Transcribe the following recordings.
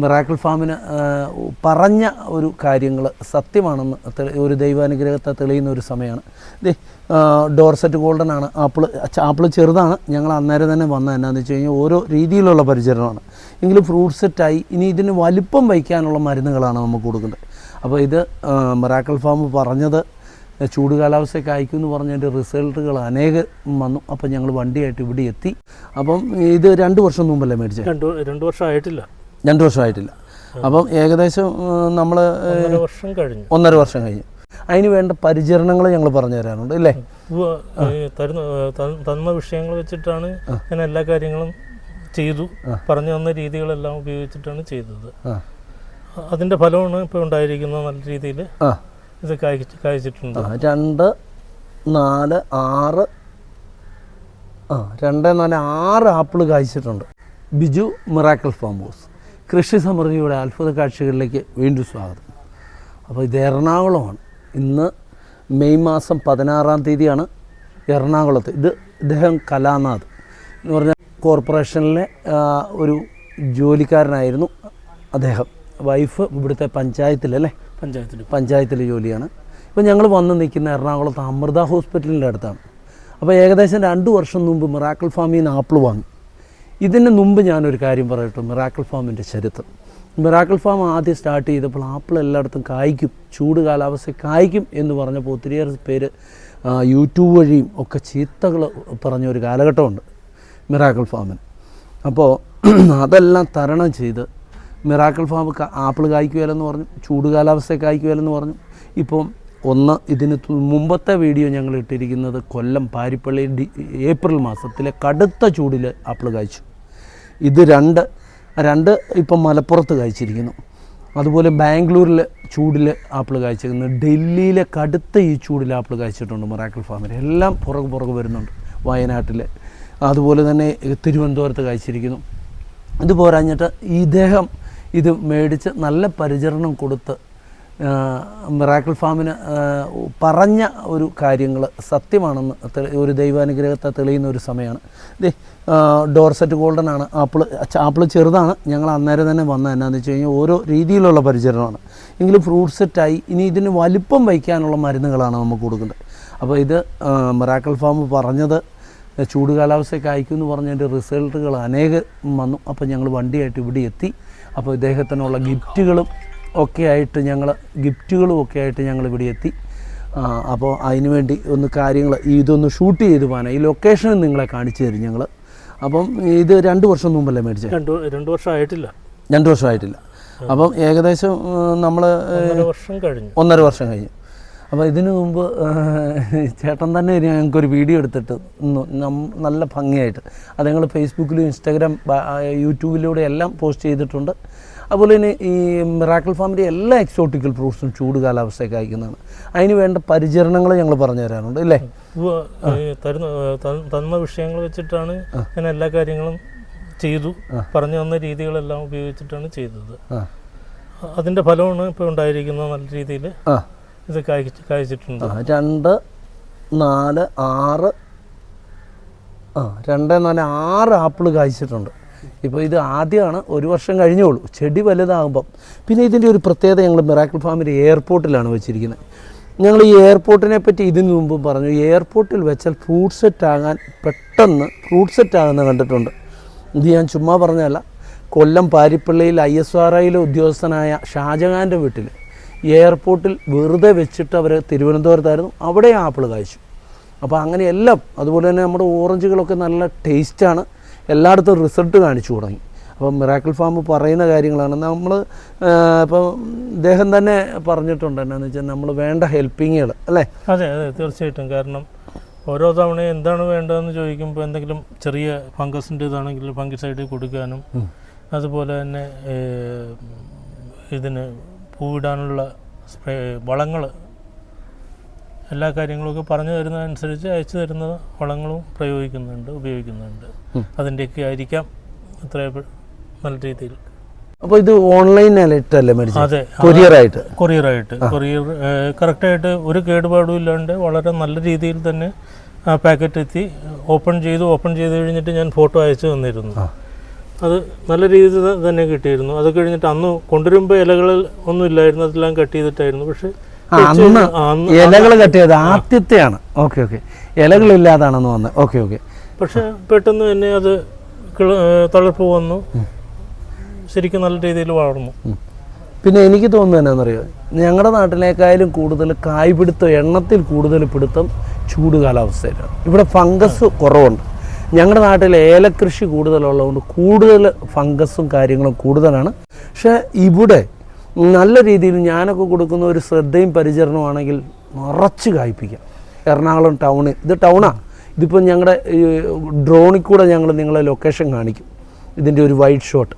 Miracle ഫാമിന് പറഞ്ഞ ഒരു കാര്യങ്ങൾ സത്യമാണെന്ന് ഒരു ദൈവാനുഗ്രഹത്തെ തെളിയുന്ന ഒരു സമയമാണ്. ദേ ഡോർസെറ്റ് ഗോൾഡൻ ആണ് ആപ്പിൾ ആപ്പിൾ ചെറുതാണ്. ഞങ്ങൾ അന്നേരം തന്നെ വന്നത് എന്നാന്ന് വെച്ച് കഴിഞ്ഞാൽ ഓരോ രീതിയിലുള്ള പരിചരണമാണ്. എങ്കിലും ഫ്രൂട്ട് സെറ്റായി. ഇനി ഇതിന് വലിപ്പം വയ്ക്കാനുള്ള മരുന്നുകളാണ് നമുക്ക് കൊടുക്കുന്നത്. അപ്പോൾ ഇത് മിറാക്കിൾ ഫാം പറഞ്ഞത് ചൂട് കാലാവസ്ഥയ്ക്ക് അയക്കും എന്ന് പറഞ്ഞതിന്റെ റിസൾട്ടുകൾ അനേകം വന്നു. അപ്പം ഞങ്ങൾ വണ്ടിയായിട്ട് ഇവിടെ എത്തി. അപ്പം ഇത് രണ്ട് വർഷം മുമ്പല്ലേ മേടിച്ചത് രണ്ട് രണ്ട് വർഷം ആയിട്ടില്ല. രണ്ട് വർഷമായിട്ടില്ല. അപ്പം ഏകദേശം നമ്മൾ ഒന്നര വർഷം കഴിഞ്ഞു. ഒന്നര വർഷം കഴിഞ്ഞു. അതിന് വേണ്ട പരിചരണങ്ങൾ ഞങ്ങൾ പറഞ്ഞു തരാനുണ്ട് അല്ലേ തന്ന വിഷയങ്ങൾ വെച്ചിട്ടാണ് ഞാൻ എല്ലാ കാര്യങ്ങളും ചെയ്തു. പറഞ്ഞു തന്ന രീതികളെല്ലാം ഉപയോഗിച്ചിട്ടാണ് ചെയ്തത്. അതിന്റെ ഫലമാണ് ഇപ്പോൾ ഉണ്ടായിരിക്കുന്നത് നല്ല രീതിയിൽ ഇത് കായ്ച്ച് കായ്ച്ചിട്ടുണ്ട്. രണ്ട് നാല് ആറ് ആ രണ്ട് നാല് ആറ് apple കായ്ച്ചിട്ടുണ്ട്. Biju miracle farm house. കൃഷി സമൃദ്ധിയുടെ അത്ഭുത കാഴ്ചകളിലേക്ക് വീണ്ടും സ്വാഗതം. അപ്പോൾ ഇത് എറണാകുളമാണ്. ഇന്ന് മെയ് മാസം പതിനാറാം തീയതിയാണ് എറണാകുളത്ത്. ഇത് ഇദ്ദേഹം കലാനാഥ് എന്ന് പറഞ്ഞാൽ കോർപ്പറേഷനിലെ ഒരു ജോലിക്കാരനായിരുന്നു അദ്ദേഹം. വൈഫ് ഇവിടുത്തെ പഞ്ചായത്തിലല്ലേ പഞ്ചായത്തിൽ പഞ്ചായത്തിലെ. ജോലിയാണ്. ഇപ്പോൾ ഞങ്ങൾ വന്ന് നിൽക്കുന്ന എറണാകുളത്ത് അമൃത ഹോസ്പിറ്റലിന്റെ അടുത്താണ്. അപ്പോൾ ഏകദേശം രണ്ട് വർഷം മുമ്പ് മിറാക്കിൾ ഫാമിൽ നിന്ന് ആപ്പിൾ വാങ്ങി. ഇതിന് മുമ്പ് ഞാനൊരു കാര്യം പറയട്ടെ മിറാക്കിൾ ഫാമിന്റെ ചരിത്രം. മിറാക്കിൾ ഫാം ആദ്യം സ്റ്റാർട്ട് ചെയ്തപ്പോൾ ആപ്പിൾ എല്ലായിടത്തും കായ്ക്കും ചൂട് കാലാവസ്ഥ കായ്ക്കും എന്ന് പറഞ്ഞപ്പോൾ ഒത്തിരിയേറെ പേര് യൂട്യൂബ് വഴിയും ഒക്കെ ചീത്തകൾ പറഞ്ഞ ഒരു കാലഘട്ടമുണ്ട് മിറാക്കിൾ ഫാമിന്. അപ്പോൾ അതെല്ലാം തരണം ചെയ്ത് മിറാക്കിൾ ഫാം ആപ്പിൾ കായ്ക്കുകയല്ലെന്ന് പറഞ്ഞു ചൂട് കാലാവസ്ഥ കായ്ക്കുകയല്ലെന്ന് പറഞ്ഞു. ഇപ്പം ഒന്ന് ഇതിന് മുമ്പത്തെ വീഡിയോ ഞങ്ങൾ ഇട്ടിരിക്കുന്നത് കൊല്ലം പാരിപ്പള്ളി ഏപ്രിൽ മാസത്തിലെ കടുത്ത ചൂടിൽ ആപ്പിൾ കായ്ച്ചു. ഇത് രണ്ട് രണ്ട് ഇപ്പം മലപ്പുറത്ത് കഴിച്ചിരിക്കുന്നു അതുപോലെ ബാംഗ്ലൂരിൽ ചൂടിൽ ആപ്പിൾ കായ്ച്ചിരിക്കുന്നു ഡൽഹിയിലെ കടുത്ത ഈ ചൂടിൽ ആപ്പിൾ കായ്ച്ചിട്ടുണ്ട് മൊറാക്കിൾ ഫാമിൽ. എല്ലാം പുറകു പുറകു വരുന്നുണ്ട് വയനാട്ടിൽ അതുപോലെ തന്നെ തിരുവനന്തപുരത്ത് കായ്ച്ചിരിക്കുന്നു ഇത് പോരാഞ്ഞിട്ട് ഇദ്ദേഹം ഇത് മേടിച്ച് നല്ല പരിചരണം കൊടുത്ത് മിറാക്കിൾ ഫാമിന് പറഞ്ഞ ഒരു കാര്യങ്ങൾ സത്യമാണെന്ന് ഒരു ദൈവാനുഗ്രഹത്തെ തെളിയുന്ന ഒരു സമയമാണ് ദേ ഡോർസെറ്റ് ഗോൾഡൻ ആണ് ആപ്പിൾ ആപ്പിൾ ചെറുതാണ്. ഞങ്ങൾ അന്നേരം തന്നെ വന്നത് എന്നാന്ന് വെച്ച് കഴിഞ്ഞാൽ ഓരോ രീതിയിലുള്ള പരിചരണമാണ്. എങ്കിലും ഫ്രൂട്ട് സെറ്റായി. ഇനി ഇതിന് വലിപ്പം വയ്ക്കാനുള്ള മരുന്നുകളാണ് നമുക്ക് കൊടുക്കേണ്ടത് അപ്പോൾ ഇത് മിറാക്കിൾ ഫാം പറഞ്ഞത് ചൂട് കാലാവസ്ഥയ്ക്ക് അയക്കും എന്ന് പറഞ്ഞതിന്റെ റിസൾട്ടുകൾ അനേകം വന്നു. അപ്പോൾ ഞങ്ങൾ വണ്ടിയായിട്ട് ഇവിടെ എത്തി. അപ്പോൾ ഇദ്ദേഹത്തിനുള്ള ഗിഫ്റ്റുകളും ഒക്കെ ആയിട്ട് ഞങ്ങൾ ഗിഫ്റ്റുകളും ഒക്കെ ആയിട്ട് ഞങ്ങൾ ഇവിടെ എത്തി. അപ്പോൾ അതിന് വേണ്ടി ഒന്ന് കാര്യങ്ങൾ ഇതൊന്ന് ഷൂട്ട് ചെയ്ത് പോകാനാണ് ഈ ലൊക്കേഷൻ നിങ്ങളെ കാണിച്ചു തരും ഞങ്ങൾ അപ്പം ഇത് രണ്ട് വർഷം മുമ്പല്ലേ മേടിച്ചത് രണ്ട് രണ്ട് വർഷമായിട്ടില്ല രണ്ട് വർഷമായിട്ടില്ല അപ്പം ഏകദേശം നമ്മൾ വർഷം കഴിഞ്ഞു. ഒന്നര വർഷം കഴിഞ്ഞു. അപ്പോൾ ഇതിനു മുമ്പ് ചേട്ടൻ തന്നെ ഒരു ഞങ്ങൾക്കൊരു വീഡിയോ എടുത്തിട്ട് നല്ല ഭംഗിയായിട്ട്. അത് ഞങ്ങൾ ഫേസ്ബുക്കിലും ഇൻസ്റ്റാഗ്രാം യൂട്യൂബിലൂടെ എല്ലാം പോസ്റ്റ് ചെയ്തിട്ടുണ്ട്. അതുപോലെ തന്നെ ഈ മിറാക്കിൾ ഫാമിന്റെ എല്ലാ എക്സോട്ടിക്കൽ ഫ്രൂട്ട്സും ചൂട് കാലാവസ്ഥയൊക്കെ അയക്കുന്നതാണ്. അതിന് വേണ്ട പരിചരണങ്ങൾ ഞങ്ങൾ പറഞ്ഞു തരാനുണ്ട് അല്ലേ തന്ന വിഷയങ്ങൾ വെച്ചിട്ടാണ് ഞാൻ എല്ലാ കാര്യങ്ങളും ചെയ്തു പറഞ്ഞു തന്ന രീതികളെല്ലാം ഉപയോഗിച്ചിട്ടാണ് ചെയ്തത്. അതിന്റെ ഫലമാണ് ഇപ്പോൾ ഉണ്ടായിരിക്കുന്നത് നല്ല രീതിയിൽ. ഇത് കായ്ച്ച് കായ്ച്ചിട്ടുണ്ട്. രണ്ട് നാല് ആറ് ആ രണ്ട് നാല് ആറ് ആപ്പിൾ കായ്ച്ചിട്ടുണ്ട്. ഇപ്പോൾ ഇത് ആദ്യമാണ് ഒരു വർഷം കഴിഞ്ഞോളൂ. ചെടി വലുതാകുമ്പം. പിന്നെ ഇതിന്റെ ഒരു പ്രത്യേകത ഞങ്ങൾ മിറാക്കിൾ ഫാമിന്റെ എയർപോർട്ടിലാണ് വെച്ചിരിക്കുന്നത്. ഞങ്ങൾ ഈ എയർപോർട്ടിനെ പറ്റി ഇതിനു മുമ്പ് പറഞ്ഞു എയർപോർട്ടിൽ വെച്ചാൽ ഫ്രൂട്ട് സെറ്റ് ആകാൻ പെട്ടെന്ന് ഫ്രൂട്ട് സെറ്റ് ആകുന്ന കണ്ടിട്ടുണ്ട്. ഇത് ഞാൻ ചുമ്മാ പറഞ്ഞല്ല കൊല്ലം പാരിപ്പള്ളിയിൽ ഐ എസ് ആർ ഐയിലെ ഉദ്യോഗസ്ഥനായ ഷാജഹാന്റെ വീട്ടിൽ എയർപോർട്ടിൽ വെറുതെ വെച്ചിട്ട് അവർ തിരുവനന്തപുരത്തായിരുന്നു. അവിടെ ആപ്പിൾ കായ്ച്ചു. അപ്പോൾ അങ്ങനെ എല്ലാം അതുപോലെ തന്നെ നമ്മുടെ ഓറഞ്ചുകളൊക്കെ നല്ല ടേസ്റ്റാണ് എല്ലായിടത്തും റിസൾട്ട് കാണിച്ചു തുടങ്ങി. അപ്പം മിറാക്കിൾ ഫാം പറയുന്ന കാര്യങ്ങളാണ്. നമ്മൾ ഇപ്പം ഇദ്ദേഹം തന്നെ പറഞ്ഞിട്ടുണ്ട് എന്നാന്ന് വെച്ചാൽ നമ്മൾ വേണ്ട ഹെൽപ്പിങ്ങുകൾ അല്ലേ? അതെ അതെ തീർച്ചയായിട്ടും. കാരണം ഓരോ തവണ എന്താണ് വേണ്ടതെന്ന് ചോദിക്കുമ്പോൾ എന്തെങ്കിലും ചെറിയ ഫംഗസിന്റെ ഇതാണെങ്കിൽ ഫംഗിസൈഡ് കൊടുക്കാനും അതുപോലെ തന്നെ ഇതിന് പൂവിടാനുള്ള സ്പ്രേ വളങ്ങൾ എല്ലാ കാര്യങ്ങളൊക്കെ പറഞ്ഞു തരുന്നതനുസരിച്ച് അയച്ചു തരുന്ന വളങ്ങളും പ്രയോഗിക്കുന്നുണ്ട് ഉപയോഗിക്കുന്നുണ്ട്. അതിന്റെയൊക്കെ ആയിരിക്കാം ഇത്ര നല്ല രീതിയിൽ. അപ്പോൾ ഇത് ഓൺലൈൻ അല്ലേ അതെ. കൊറിയറായിട്ട്? കൊറിയറായിട്ട്. കൊറിയർ കറക്റ്റായിട്ട് ഒരു കേടുപാടും ഇല്ലാണ്ട് വളരെ നല്ല രീതിയിൽ തന്നെ ആ പാക്കറ്റ് എത്തി ഓപ്പൺ ചെയ്തു ഓപ്പൺ ചെയ്ത് കഴിഞ്ഞിട്ട് ഞാൻ ഫോട്ടോ അയച്ചു തന്നിരുന്നു. അത് നല്ല രീതിയിൽ തന്നെ കിട്ടിയിരുന്നു. അത് കഴിഞ്ഞിട്ട് അന്ന് കൊണ്ടുവരുമ്പോൾ ഇലകളിൽ ഒന്നും ഇല്ലായിരുന്നു. അതെല്ലാം കട്ട് ചെയ്തിട്ടായിരുന്നു. പക്ഷെ അന്ന് ഇലകൾ കട്ടിയത് ആദ്യത്തെയാണ്. Okay okay. ഇലകളില്ലാതാണെന്ന് വന്നത് ഓക്കെ ഓക്കെ. പക്ഷെ പെട്ടെന്ന് തന്നെ അത് തളിർപ്പ് വന്നു. ശരിക്കും നല്ല രീതിയിൽ വളർന്നു. പിന്നെ എനിക്ക് തോന്നുന്നത് എന്നാണെന്നറിയോ ഞങ്ങളുടെ നാട്ടിലേക്കായാലും കൂടുതൽ കായ്പിടുത്തം എണ്ണത്തിൽ കൂടുതൽ പിടുത്തം ചൂട് കാലാവസ്ഥയിലാണ്. ഇവിടെ ഫംഗസ് കുറവുണ്ട്. ഞങ്ങളുടെ നാട്ടിൽ ഏലക്കൃഷി കൂടുതലുള്ളതുകൊണ്ട് കൂടുതൽ ഫംഗസും കാര്യങ്ങളും കൂടുതലാണ്. പക്ഷേ ഇവിടെ നല്ല രീതിയിൽ ഞാനൊക്കെ കൊടുക്കുന്ന ഒരു ശ്രദ്ധയും പരിചരണമാണെങ്കിൽ നിറച്ച് കായ്പ്പിക്കാം എറണാകുളം ടൗണ് ഇത് ടൗണാണ് ഇതിപ്പോൾ ഞങ്ങളുടെ ഡ്രോണിൽ കൂടെ ഞങ്ങൾ നിങ്ങളെ ലൊക്കേഷൻ കാണിക്കും. ഇതിന്റെ ഒരു വൈഡ് ഷോട്ട്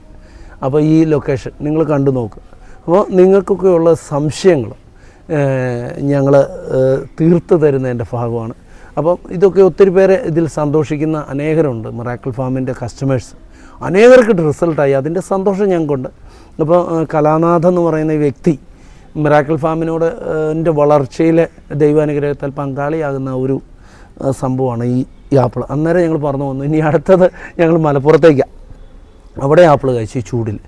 അപ്പോൾ ഈ ലൊക്കേഷൻ നിങ്ങൾ കണ്ടു നോക്കുക അപ്പോൾ നിങ്ങൾക്കൊക്കെ ഉള്ള സംശയങ്ങൾ ഞങ്ങൾ തീർത്ത് തരുന്നതിന്റെ ഭാഗമാണ്. അപ്പം ഇതൊക്കെ ഒത്തിരി പേരെ ഇതിൽ സന്തോഷിക്കുന്ന അനേകരുണ്ട്. മിറാക്കിൾ ഫാമിന്റെ കസ്റ്റമേഴ്സ് അനേകർക്ക് റിസൾട്ടായി അതിന്റെ സന്തോഷം ഞങ്ങൾക്കുണ്ട്. അപ്പോൾ കലാനാഥ എന്ന് പറയുന്ന വ്യക്തി മിറാക്കിൾ ഫാമിനോട് എന്റെ വളർച്ചയിലെ ദൈവാനുഗ്രഹത്താൽ പങ്കാളിയാകുന്ന ഒരു സംഭവമാണ് ഈ ആപ്പിൾ. അന്നേരം ഞങ്ങൾ പറഞ്ഞു വന്നു ഇനി അടുത്തത് ഞങ്ങൾ മലപ്പുറത്തേക്കാണ് അവിടെ ആപ്പിൾ കഴിച്ചു ചൂടിൽ.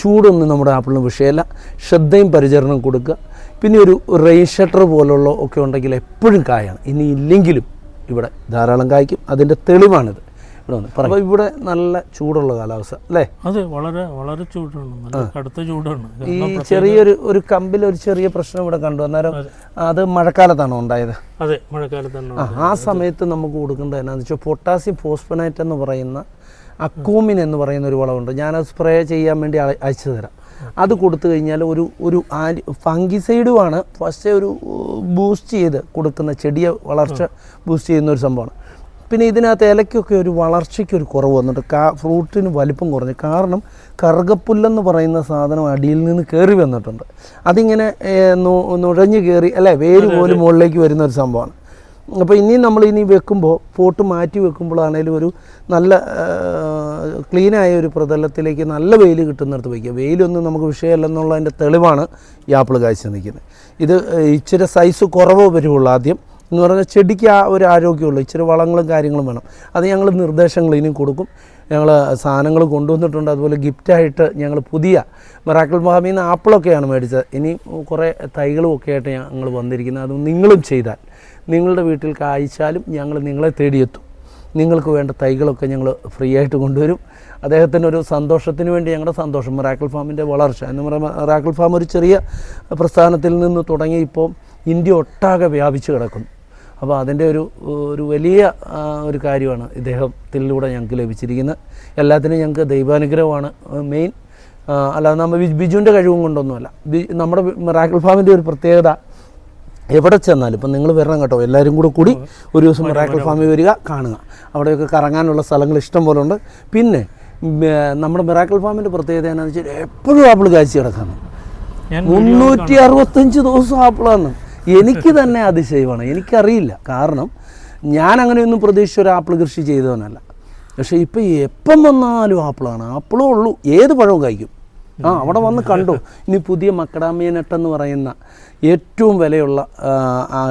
ചൂടൊന്നും നമ്മുടെ ആപ്പിളിന് വിഷയമല്ല. ശ്രദ്ധയും പരിചരണം കൊടുക്കുക. പിന്നെ ഒരു റെയിൻ ഷട്ടർ പോലുള്ള ഒക്കെ ഉണ്ടെങ്കിൽ എപ്പോഴും കായാണ്. ഇനി ഇല്ലെങ്കിലും ഇവിടെ ധാരാളം കായ്ക്കും. അതിന്റെ തെളിവാണിത്. ഇവിടെ വന്ന് അപ്പോൾ ഇവിടെ നല്ല ചൂടുള്ള കാലാവസ്ഥ അല്ലേ? അതെ വളരെ വളരെ ചൂടാണ്. നല്ല കടുത്ത ചൂടാണ്. ഈ ചെറിയൊരു ഒരു കമ്പിൽ ഒരു ചെറിയ പ്രശ്നം ഇവിടെ കണ്ടു. അന്നേരം അത്. മഴക്കാലത്താണോ ഉണ്ടായത്. അതെ മഴക്കാലത്താണ് ആ സമയത്ത് നമുക്ക് കൊടുക്കേണ്ടത് എന്നാന്ന് വെച്ചാൽ പൊട്ടാസ്യം ഫോസ്ഫനൈറ്റ് എന്ന് പറയുന്ന അക്കൂമിൻ എന്ന് പറയുന്ന ഒരു വളമുണ്ട്. ഞാൻ അത് സ്പ്രേ ചെയ്യാൻ വേണ്ടി അയ- അയച്ചു തരാം. അത് കൊടുത്തു കഴിഞ്ഞാൽ ഒരു ഒരു ആന്റി ഫംഗിസൈഡുമാണ് ഫസ്റ്റ് ഒരു ബൂസ്റ്റ് ചെയ്ത് കൊടുക്കുന്ന ചെടിയെ വളർച്ച ബൂസ്റ്റ് ചെയ്യുന്ന ഒരു സംഭവമാണ്. പിന്നെ ഇതിനകത്ത് ഇലയ്ക്കൊക്കെ ഒരു വളർച്ചയ്ക്ക് ഒരു കുറവ് വന്നിട്ട് കാ ഫ്രൂട്ടിന് വലിപ്പം കുറഞ്ഞു. കാരണം കറുകപ്പുല്ലെന്ന് പറയുന്ന സാധനം അടിയിൽ നിന്ന് കയറി വന്നിട്ടുണ്ട്. അതിങ്ങനെ നുഴഞ്ഞു കയറി അല്ലേ വേര് പോലും മുകളിലേക്ക് വരുന്ന ഒരു സംഭവമാണ്. അപ്പോൾ ഇനി നമ്മൾ ഇനി വെക്കുമ്പോൾ പോട്ട് മാറ്റി വെക്കുമ്പോഴാണേലും ഒരു നല്ല ക്ലീനായ ഒരു പ്രതലത്തിലേക്ക് നല്ല വെയിൽ കിട്ടുന്നിടത്ത് വയ്ക്കുക. വെയിലൊന്നും നമുക്ക് വിഷയമല്ലെന്നുള്ളതിന്റെ തെളിവാണ് ഈ ആപ്പിൾ കാഴ്ച നിൽക്കുന്നത്. ഇത് ഇച്ചിരി സൈസ് കുറവ് വരുള്ളൂ ആദ്യം. എന്ന് പറഞ്ഞാൽ ചെടിക്ക് ആ ഒരു ആരോഗ്യമുള്ളൂ. ഇച്ചിരി വളങ്ങളും കാര്യങ്ങളും വേണം. അത് ഞങ്ങൾ നിർദ്ദേശങ്ങൾ ഇനിയും കൊടുക്കും. ഞങ്ങൾ സാധനങ്ങൾ കൊണ്ടുവന്നിട്ടുണ്ട്. അതുപോലെ ഗിഫ്റ്റായിട്ട് ഞങ്ങൾ പുതിയ മെറാക്കൽ ഫാമിൽ നിന്ന് ആപ്പിളൊക്കെയാണ് മേടിച്ചത്. ഇനി കുറേ തൈകളും ഒക്കെ ആയിട്ട് ഞങ്ങൾ വന്നിരിക്കുന്നത്. അത് നിങ്ങളും ചെയ്താൽ. നിങ്ങളുടെ വീട്ടിൽ കായ്ച്ചാലും ഞങ്ങൾ നിങ്ങളെ തേടിയെത്തും. നിങ്ങൾക്ക് വേണ്ട തൈകളൊക്കെ ഞങ്ങൾ ഫ്രീ ആയിട്ട് കൊണ്ടുവരും. അദ്ദേഹത്തിന്റെ ഒരു സന്തോഷത്തിന് വേണ്ടി ഞങ്ങളുടെ സന്തോഷം. മിറാക്കിൾ ഫാമിന്റെ വളർച്ച. എന്ന് പറയുമ്പോൾ മിറാക്കിൾ ഫാം ഒരു ചെറിയ പ്രസ്ഥാനത്തിൽ നിന്ന് തുടങ്ങി ഇപ്പോൾ ഇന്ത്യ ഒട്ടാകെ വ്യാപിച്ചു കിടക്കുന്നു. അപ്പോൾ അതിന്റെ ഒരു ഒരു വലിയ ഒരു കാര്യമാണ് ഇദ്ദേഹത്തിലൂടെ ഞങ്ങൾക്ക് ലഭിച്ചിരിക്കുന്നത്. എല്ലാത്തിനും ഞങ്ങൾക്ക് ദൈവാനുഗ്രഹമാണ് മെയിൻ അല്ലാതെ നമ്മൾ ബിജുവിന്റെ കഴിവും കൊണ്ടൊന്നുമല്ല. ബി- നമ്മുടെ മിറാക്കിൾ ഫാമിന്റെ ഒരു പ്രത്യേകത എവിടെ ചെന്നാലും ഇപ്പം നിങ്ങൾ വരണം കേട്ടോ എല്ലാവരും കൂടെ കൂടി ഒരു ദിവസം മിറാക്കിൾ ഫാമിൽ വരിക കാണുക. അവിടെയൊക്കെ കറങ്ങാനുള്ള സ്ഥലങ്ങൾ ഇഷ്ടം പോലെ ഉണ്ട്. പിന്നെ നമ്മുടെ മിറാക്കിൾ ഫാമിന്റെ പ്രത്യേകത എന്താണെന്ന് വെച്ചാൽ എപ്പോഴും ആപ്പിൾ കാഴ്ച കിടക്കാണ്. മുന്നൂറ്റി അറുപത്തഞ്ച് ദിവസം ആപ്പിളാണ് എനിക്ക് തന്നെ അതിശയമാണ്. എനിക്കറിയില്ല. കാരണം ഞാൻ അങ്ങനെയൊന്നും പ്രതീക്ഷിച്ച ഒരു ആപ്പിൾ കൃഷി ചെയ്തവനല്ല. പക്ഷേ ഇപ്പം എപ്പം വന്നാലും ആപ്പിളാണ്. ആപ്പിളേ ഉള്ളൂ. ഏത് പഴവും കഴിക്കും ആ അവിടെ വന്ന് കണ്ടു. ഇനി പുതിയ മക്കടാമിയ നട്ട് എന്ന് പറയുന്ന ഏറ്റവും വിലയുള്ള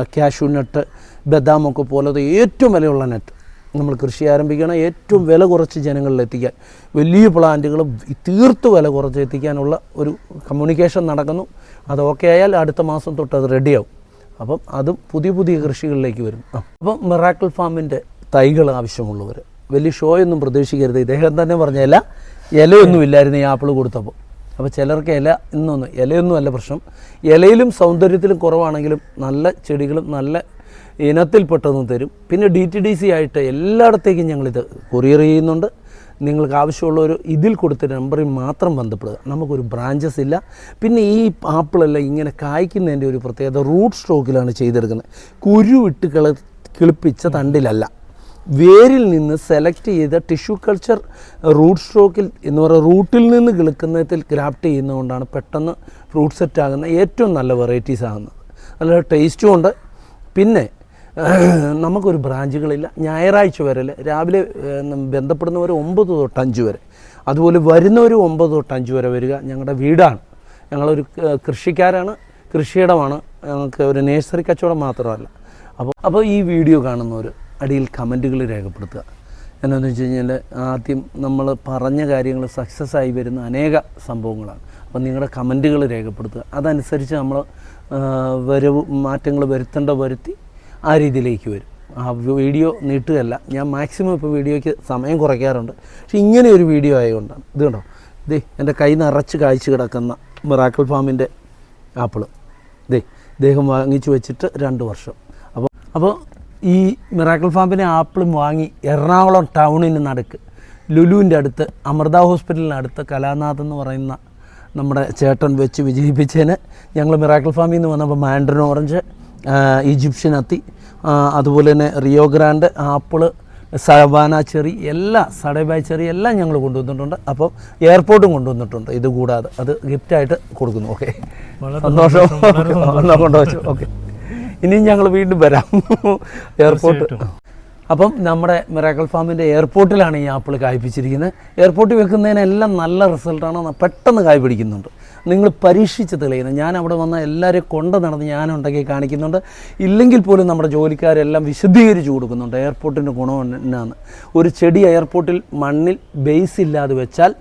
ക്യാഷു നട്ട് ബദാമൊക്കെ പോലത്തെ ഏറ്റവും വിലയുള്ള നട്ട് നമ്മൾ കൃഷി ആരംഭിക്കണം ഏറ്റവും വില കുറച്ച് ജനങ്ങളിൽ എത്തിക്കാൻ വലിയ പ്ലാന്റുകൾ തീർത്ത് വില കുറച്ച് എത്തിക്കാനുള്ള ഒരു കമ്മ്യൂണിക്കേഷൻ നടക്കുന്നു. അത് ഓക്കെ ആയാൽ അടുത്ത മാസം തൊട്ട് അത് റെഡിയാവും അപ്പം അതും പുതിയ പുതിയ കൃഷികളിലേക്ക് വരും. അപ്പം മിറാക്കിൾ ഫാമിന്റെ തൈകൾ ആവശ്യമുള്ളവർ വലിയ ഷോയൊന്നും പ്രതീക്ഷിക്കരുത്. ഇദ്ദേഹം തന്നെ പറഞ്ഞ ഇല ഇലയൊന്നും ഇല്ലായിരുന്നു ഈ ആപ്പിൾ കൊടുത്തപ്പോൾ അപ്പോൾ ചിലർക്ക് ഇല ഇന്നൊന്നും ഇലയൊന്നും അല്ല പ്രശ്നം. ഇലയിലും സൗന്ദര്യത്തിലും കുറവാണെങ്കിലും നല്ല ചെടികളും നല്ല ഇനത്തിൽ ഇനത്തിൽപ്പെട്ടതും തരും. പിന്നെ ഡി ടി ഡി സി ആയിട്ട് എല്ലായിടത്തേക്കും ഞങ്ങളിത് കൊറിയർ ചെയ്യുന്നുണ്ട്. നിങ്ങൾക്ക് ആവശ്യമുള്ള ഒരു ഇതിൽ കൊടുത്ത നമ്പറിൽ മാത്രം ബന്ധപ്പെടുക. നമുക്കൊരു ബ്രാഞ്ചസ് ഇല്ല. പിന്നെ ഈ ആപ്പിളെല്ലാം ഇങ്ങനെ കായ്ക്കുന്നതിന്റെ ഒരു പ്രത്യേകത റൂട്ട് സ്ട്രോക്കിലാണ് ചെയ്തെടുക്കുന്നത്. കുരു വിട്ട് കിള കിളിപ്പിച്ച തണ്ടിലല്ല. വേരിൽ നിന്ന് സെലക്ട് ചെയ്ത ടിഷ്യൂ കൾച്ചർ റൂട്ട് സ്ട്രോക്കിൽ എന്ന് പറയുന്ന റൂട്ടിൽ നിന്ന് കിളുക്കുന്നതിൽ ഗ്രാഫ്റ്റ് ചെയ്യുന്നതുകൊണ്ടാണ് പെട്ടെന്ന് ഫ്രൂട്ട് സെറ്റ് ആകുന്ന ഏറ്റവും നല്ല വെറൈറ്റീസ് ആകുന്നത്. നല്ല ടേസ്റ്റും ഉണ്ട്. പിന്നെ നമുക്കൊരു ബ്രാഞ്ചുകളില്ല. ഞായറാഴ്ച വരെ രാവിലെ ബന്ധപ്പെടുന്നവർ ഒമ്പത് തൊട്ട് അഞ്ച് വരെ. അതുപോലെ വരുന്നവർ ഒമ്പത് തൊട്ട് അഞ്ച് വരെ വരിക ഞങ്ങളുടെ വീടാണ്. ഞങ്ങളൊരു കൃഷിക്കാരാണ്. കൃഷിയിടമാണ്. ഞങ്ങൾക്ക് ഒരു നേഴ്സറി കച്ചവടം മാത്രമല്ല. അപ്പോൾ അപ്പോൾ ഈ വീഡിയോ കാണുന്നവർ അടിയിൽ കമന്റുകൾ രേഖപ്പെടുത്തുക. എന്നാന്ന് വെച്ച് കഴിഞ്ഞാൽ ആദ്യം നമ്മൾ പറഞ്ഞ കാര്യങ്ങൾ സക്സസ് ആയി വരുന്ന അനേക സംഭവങ്ങളാണ്. അപ്പോൾ നിങ്ങളുടെ കമന്റുകൾ രേഖപ്പെടുത്തുക. അതനുസരിച്ച് നമ്മൾ വരവ് മാറ്റങ്ങൾ വരുത്തേണ്ട വരുത്തി ആ രീതിയിലേക്ക് വരും. ആ വീഡിയോ നീട്ടുകയല്ല. ഞാൻ മാക്സിമം ഇപ്പോൾ വീഡിയോയ്ക്ക് സമയം കുറയ്ക്കാറുണ്ട്. പക്ഷേ ഇങ്ങനെ ഒരു വീഡിയോ ആയതുകൊണ്ടാണ്. ഇത് കണ്ടോ? ഇതേ എന്റെ കൈ നിറച്ച് കാഴ്ച കിടക്കുന്ന മിറാക്കിൾ ഫാമിന്റെ ആപ്പിൾ. ദേ ഇദ്ദേഹം വാങ്ങിച്ചു വെച്ചിട്ട് രണ്ട് വർഷം. അപ്പോൾ അപ്പോൾ ഈ മിറാക്കിൾ ഫാമിന്റെ ആപ്പിളും വാങ്ങി എറണാകുളം ടൗണിന് നടുക്ക് ലുലുവിന്റെ അടുത്ത് അമൃത ഹോസ്പിറ്റലിനടുത്ത് കലാനാഥ് എന്ന് പറയുന്ന നമ്മുടെ ചേട്ടൻ വെച്ച് വിജയിപ്പിച്ചതിന് ഞങ്ങൾ മിറാക്കിൾ ഫാമിൽ നിന്ന് വന്നപ്പോൾ മാൻഡ്രൻ ഓറഞ്ച് ഈജിപ്ഷ്യൻ അത്തി അതുപോലെ തന്നെ Rio Grande apple Savannah cherry എല്ലാ സടബായ് ചെറി എല്ലാം ഞങ്ങൾ കൊണ്ടുവന്നിട്ടുണ്ട്. അപ്പം എയർപോർട്ടും കൊണ്ടുവന്നിട്ടുണ്ട്. ഇത് കൂടാതെ അത് ഗിഫ്റ്റായിട്ട് കൊടുക്കുന്നു. ഓക്കെ സന്തോഷം. കൊണ്ടുവച്ചു ഓക്കെ ഇനിയും ഞങ്ങൾ വീണ്ടും വരാം. എയർപോർട്ട്. അപ്പം നമ്മുടെ മിറാക്കൽ ഫാമിന്റെ എയർപോർട്ടിലാണ് ഈ ആപ്പിൾ കായ്പിച്ചിരിക്കുന്നത്. എയർപോർട്ടിൽ വെക്കുന്നതിനെല്ലാം നല്ല റിസൾട്ടാണ്. പെട്ടെന്ന് കായ് പിടിക്കുന്നുണ്ട്. നിങ്ങൾ പരീക്ഷിച്ച് തെളിയുന്നത് ഞാൻ അവിടെ വന്ന എല്ലാവരെയും കൊണ്ട് നടന്ന് ഞാൻ ഉണ്ടാക്കി കാണിക്കുന്നുണ്ട്. ഇല്ലെങ്കിൽ പോലും നമ്മുടെ ജോലിക്കാരെല്ലാം വിശദീകരിച്ച് കൊടുക്കുന്നുണ്ട്. എയർപോർട്ടിന്റെ ഗുണം എന്നാണ്. ഒരു ചെടി എയർപോർട്ടിൽ മണ്ണിൽ ബേസ് ഇല്ലാതെ വെച്ചാൽ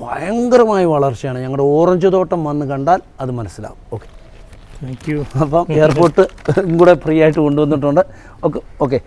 ഭയങ്കരമായ വളർച്ചയാണ്. ഞങ്ങളുടെ ഓറഞ്ച് തോട്ടം വന്ന് കണ്ടാൽ അത് മനസ്സിലാവും. ഓക്കെ താങ്ക് യു അപ്പം എയർപോർട്ട് കൂടെ ഫ്രീ ആയിട്ട് കൊണ്ടുവന്നിട്ടുണ്ട്. Okay okay